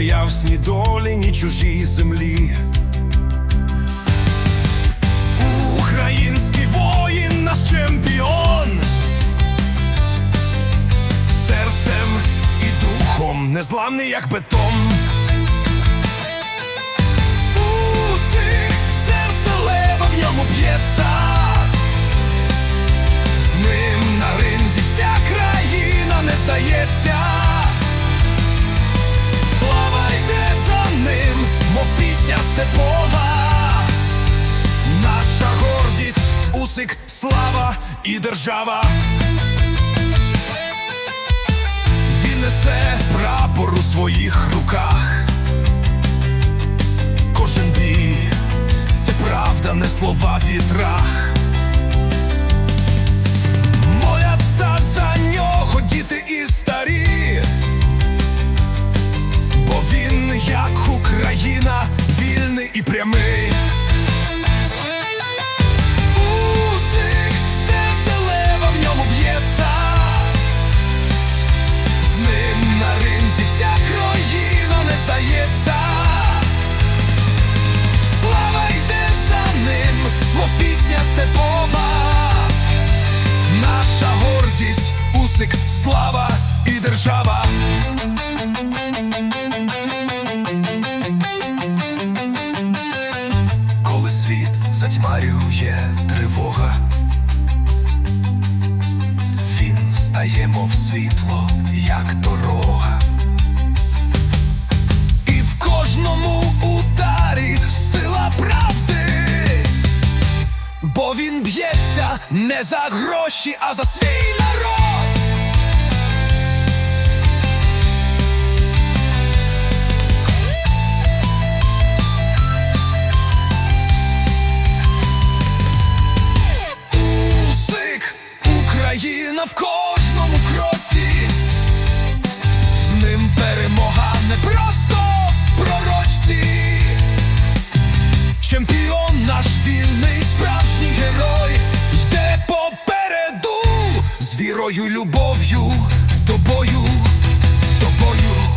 боявсь ні долі, ні чужій землі. Український воїн, наш чемпіон, серцем і духом незламний, як бетон. Усіх серце лева в ньому б'ється. З ним на ринзі вся країна не здається. Степова. Наша гордість, усик, слава і держава. Він несе прапор у своїх руках. Кожен бій це правда, не слова в вітрах. Моляться за нього діти слава і держава. Коли світ затьмарює тривога, він стає, мов світло, як дорога. І в кожному ударі сила правди, бо він б'ється не за гроші, а за свій Україна в кожному кроці, з ним перемога не просто в пророчці, чемпіон наш вільний, справжній герой, йде попереду. З вірою, любов'ю, тобою, тобою.